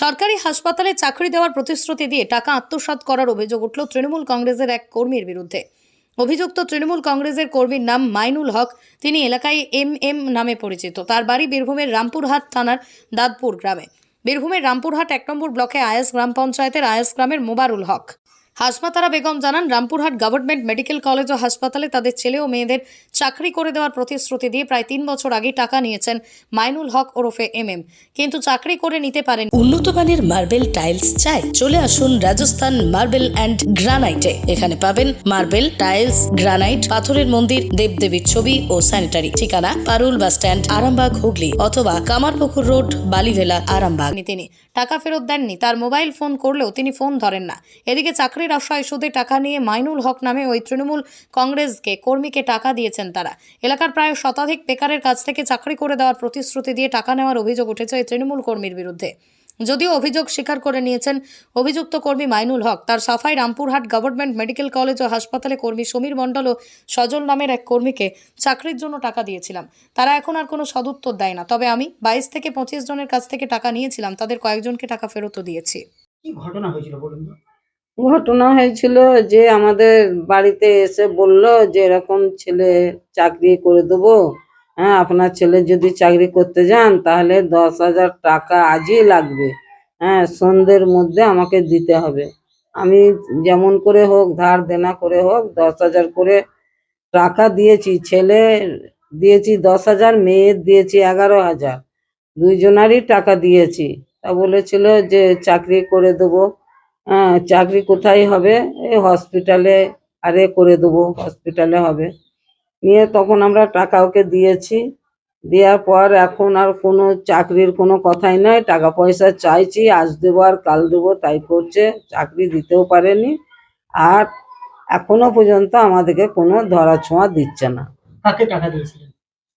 সরকারি হাসপাতালে চাকরি দেওয়ার প্রতিশ্রুতি দিয়ে টাকা আত্মসাৎ করার অভিযোগ উঠল তৃণমূল কংগ্রেসের এক কর্মীর বিরুদ্ধে। অভিযুক্ত তৃণমূল কংগ্রেসের কর্মীর নাম মাইনুল হক, তিনি এলাকায় এম এম নামে পরিচিত। তার বাড়ি বীরভূমের রামপুরহাট থানার দাদপুর গ্রামে। বীরভূমের রামপুরহাট এক নম্বর ব্লকে আয়াস গ্রাম পঞ্চায়েতের আয়াস গ্রামের মোবারুল হক। হাসমাতারা বেগম জানান রামপুরহাট গভর্নমেন্ট মেডিকেল কলেজ ও হাসপাতালে তাদের ছেলে ও মেয়েদের চাকরি করে দেওয়ার প্রতিশ্রুতি দিয়ে প্রায় তিন বছর আগে টাকা নিয়েছেন মাইনুল হক ওরফে এম এম কিন্তু চাকরি করে নিতে পারেন উন্নত মানের মার্বেল টাইলস চাই। চলে আসুন রাজস্থান মার্বেল অ্যান্ড গ্রানাইটে। এখানে পাবেন মার্বেল টাইলস গ্রানাইট পাথরের মন্দির দেবদেবীর ছবি ও স্যানিটারি। ঠিকানা পারুল বাস স্ট্যান্ড আরামবাগ হুগলি অথবা কামারপুকুর রোড বালিভেলা আরামবাগ। তিনি টাকা ফেরত দেননি তার মোবাইল ফোন করলেও তিনি ফোন ধরেন না। এদিকে চাকরির আশায় সুদে টাকা নিয়ে মাইনুল হক নামে ওই তৃণমূল কংগ্রেসকে কর্মীকে টাকা দিয়েছেন তারা। এলাকার প্রায় শতাধিক বেকারের কাছ থেকে চাকরি করে দেওয়ার প্রতিশ্রুতি দিয়ে টাকা নেওয়ার অভিযোগ উঠেছে ওই তৃণমূল কর্মীর বিরুদ্ধে। যদিও অভিযোগ স্বীকার করে নিয়েছেন অভিযুক্ত কর্মী মাইনুল হক, তার সাফাই রামপুরহাট গভর্নমেন্ট মেডিকেল কলেজ ও হাসপাতালে কর্মী সমীর মণ্ডল ও সজল নামের এক কর্মীকে চাকরির জন্য টাকা দিয়েছিলাম। তারা এখন আর কোনো সদুত্তর দেয় না। তবে আমি বাইশ থেকে পঁচিশ জনের কাছ থেকে টাকা নিয়েছিলাম, তাদের কয়েকজনকে টাকা ফেরতও দিয়েছি। কি ঘটনা হয়েছিল বলুন ঘটনা হয়েছিল যে আমাদের বাড়িতে এসে বলল যে এরকম ছেলে চাকরি করে দেবো। হ্যাঁ আপনার ছেলে যদি চাকরি করতে যান, তাহলে দশ হাজার টাকা আজই লাগবে। হ্যাঁ সন্ধ্যের মধ্যে আমাকে দিতে হবে। আমি যেমন করে হোক, ধার দেনা করে হোক, দশ হাজার করে টাকা দিয়েছি। ছেলে দিয়েছি দশ হাজার মেয়ের দিয়েছি এগারো হাজার। দুইজনারই টাকা দিয়েছি। তা বলেছিল যে চাকরি করে দেবো। চাকরি কোথায় হবে? এই হসপিটালে আরে করে দেবো হসপিটালে হবে। নিয়ে তখন আমরা টাকা ওকে দিয়েছি। দেওয়ার পর এখন আর কোনো চাকরির কোনো কথাই নয় টাকা পয়সা চাইছি আজ দেবো আর কাল দেবো তাই করছে। চাকরি দিতেও পারেনি। আর এখনও পর্যন্ত আমাদেরকে কোনো ধরা ছোঁয়া দিচ্ছে না। কাকে টাকা দিয়েছিলেন?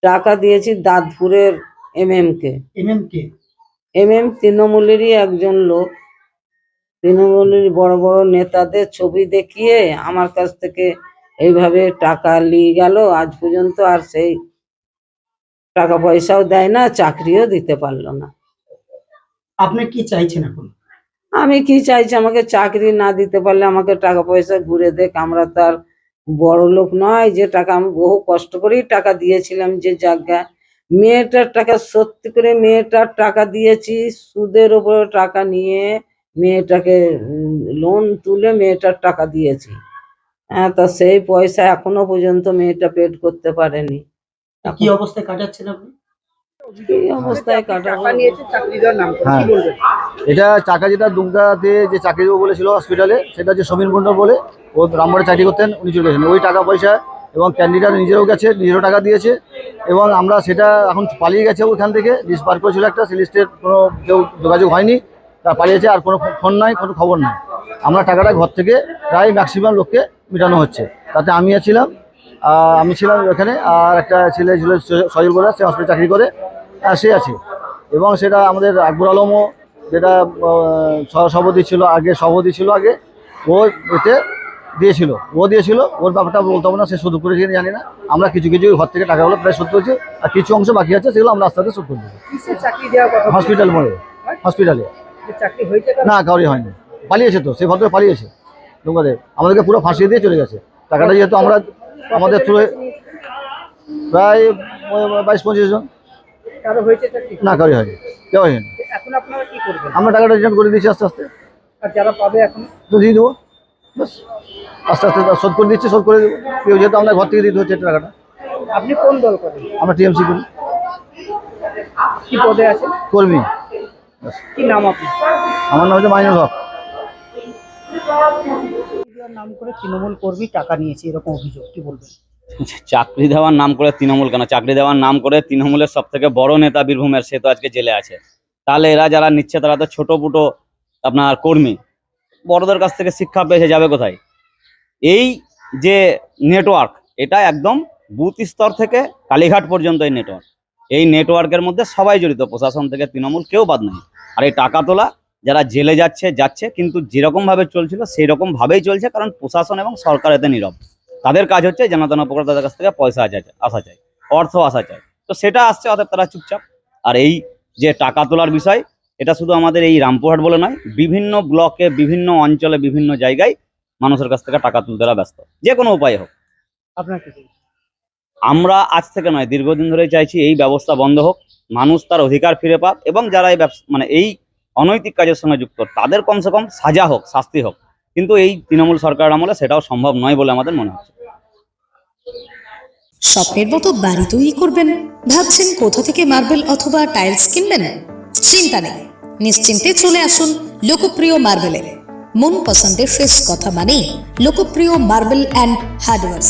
টাকা দিয়েছি দাঁতপুরের M M K. M M K? M M তৃণমূলেরই একজন লোক। তৃণমূলের বড় বড় নেতাদের ছবি দেখিয়ে আমার কাছ থেকে এইভাবে টাকা নিয়ে গেল। আজ পর্যন্ত আর সেই টাকা পয়সাও দেয় না চাকরিও দিতে পারল না। আপনি কি চাইছেন এখন? আমি কি চাইছি? আমাকে চাকরি না দিতে পারলে আমাকে টাকা পয়সা ঘুরে দেখ আমরা তার বড় লোক নয় যে টাকা আমি বহু কষ্ট করেই টাকা দিয়েছিলাম যে জায়গায়। মেয়েটার টাকা সত্যি করে মেয়েটার টাকা দিয়েছি সুদের উপরে টাকা নিয়ে মেয়েটাকে লোন তুলে মেয়েটার টাকা দিয়েছি। হ্যাঁ তা সেই পয়সা এখনও পর্যন্ত মেয়েটা পেড করতে পারেনি। কি অবস্থায় কাটাচ্ছেন আপনি? হ্যাঁ? এটা চাকা যেটা দুমকাতে যে চাকরি দেবো বলেছিল হসপিটালে সেটা যে সমীর মণ্ডল বলে। ও রামবাড়ে চাকরি করতেন উনি চলে গেছেন। ওই টাকা পয়সা এবং ক্যান্ডিডেট নিজেরও গেছে নিজেরও টাকা দিয়েছে এবং আমরা সেটা এখন পালিয়ে গেছে ওখান থেকে। লিস্ট বার করেছিল একটা সেই লিস্টের কোনো কেউ যোগাযোগ হয়নি। তা পালিয়েছে আর কোনো ফোন নাই কোনো খবর নাই। আমরা টাকাটা ঘর থেকে প্রায় ম্যাক্সিমাম লোককে মেটানো হচ্ছে। তাতে আমি ছিলাম আমি ছিলাম এখানে আর একটা ছেলে ছিল সজল বলে সে হসপিটালে চাকরি করে সে আছে। এবং সেটা আমাদের আকবর আলমও যেটা সভাপতি ছিল আগে সভাপতি ছিল আগে ও এতে দিয়েছিল। ও দিয়েছিল ওর ব্যাপারটা বলতে হবে না সে শোধ করেছে কিনা জানি না। আমরা কিছু কিছু ঘর থেকে টাকাগুলো প্রায় শোধ করেছি আর কিছু অংশ বাকি আছে সেগুলো আমরা আস্তে আস্তে শোধ করে দেবো। হসপিটাল মোড়ে হসপিটালে। চাকরি হয়েছে না কাউরি হয়নি। পালিয়েছে তো সেই ভদ্র পালিয়েছে। লোকাদের আমাদেরকে পুরো ফাঁসিয়ে দিয়ে চলে গেছে। টাকাটা যেহেতু আমরা আমাদের থ্রু প্রায় বাইশ পঁচিশ জন। না কাউরি হয়নি। কেউ হয়নি। আমরা টাকাটা রিটার্ন করে দিচ্ছি আস্তে আস্তে। যারা পাবে এখন? তো দিয়ে দেবো। বাস আস্তে আস্তে শোধ করে দিচ্ছি শোধ করে দেবো। কেউ যেহেতু আমরা ঘর থেকে দিতে হচ্ছে টাকাটা। আপনি কোন দল করেন? আমরা টিএমসি করি। কি পদে আছেন? কর্মী। কি নাম আপনি আমার নাম হচ্ছে মাইনুল হক। নাম করে তৃণমূল কর্মী টাকা নিয়েছে এরকম অভিযোগ কি বলবেন? চাকরি দেওয়ার নাম করে তৃণমূল কেন? চাকরি দেওয়ার নাম করে তৃণমূলের সব থেকে বড় নেতা বীরভূমের সে তো আজকে জেলে আছে। তাহলে এরা যারা নিচ্ছে তারা তো ছোট পুটো আপনার কর্মী। বড়দের কাছ থেকে শিক্ষা পেয়েছে যাবে কোথায়? এই যে নেটওয়ার্ক এটা একদম বুথ স্তর থেকে কালীঘাট পর্যন্ত এই নেটওয়ার্ক এই নেটওয়ার্কের মধ্যে সবাই জড়িত, প্রশাসন থেকে তৃণমূল কেউ বাদ নেই। আর এই টাকা তোলা, যারা জেলে যাচ্ছে যাচ্ছে, কিন্তু যেরকম ভাবে চলছিল সেই রকম ভাবেই চলছে, কারণ প্রশাসন এবং সরকার এতে নীরব। তাদের কাজ হচ্ছে জনতন উপকর্তাদের কাছ থেকে পয়সা আসা চাই অর্থ আসা চাই। তো সেটা আসছে অর্থাৎ তারা চুপচাপ। আর এই যে টাকা তোলার বিষয়, এটা শুধু আমাদের এই রামপুরহাট বলে নয়, বিভিন্ন ব্লকে, বিভিন্ন অঞ্চলে, বিভিন্ন জায়গায় মানুষের কাছ থেকে টাকা তুলতে ব্যস্ত। যে কোনো উপায় হোক। আপনার? আমরা আজ থেকে নয়, দীর্ঘদিন ধরে চাইছি এই ব্যবস্থা বন্ধ হোক, মানুষ তার অধিকার ফিরে পাক এবং যারা এই মানে এই অনৈতিক কাজের সঙ্গে যুক্ত, তাদের কমসে কম সাজা হোক, শাস্তি হোক। কিন্তু এই তৃণমূল সরকার আমলে সেটাও সম্ভব নয় বলে আমাদের মনে হচ্ছে। স্বপ্নের মতো বাড়ি তৈরি করবেন, ভাবছেন কোথা থেকে মার্বেল অথবা টাইলস কিনবেন? চিন্তা নেই, নিশ্চিন্তে চলে আসুন লোকপ্রিয় মার্বেলে মন পছন্দের শেষ কথা মানে লোকপ্রিয় মার্বেল অ্যান্ড হার্ডওয়ার্স।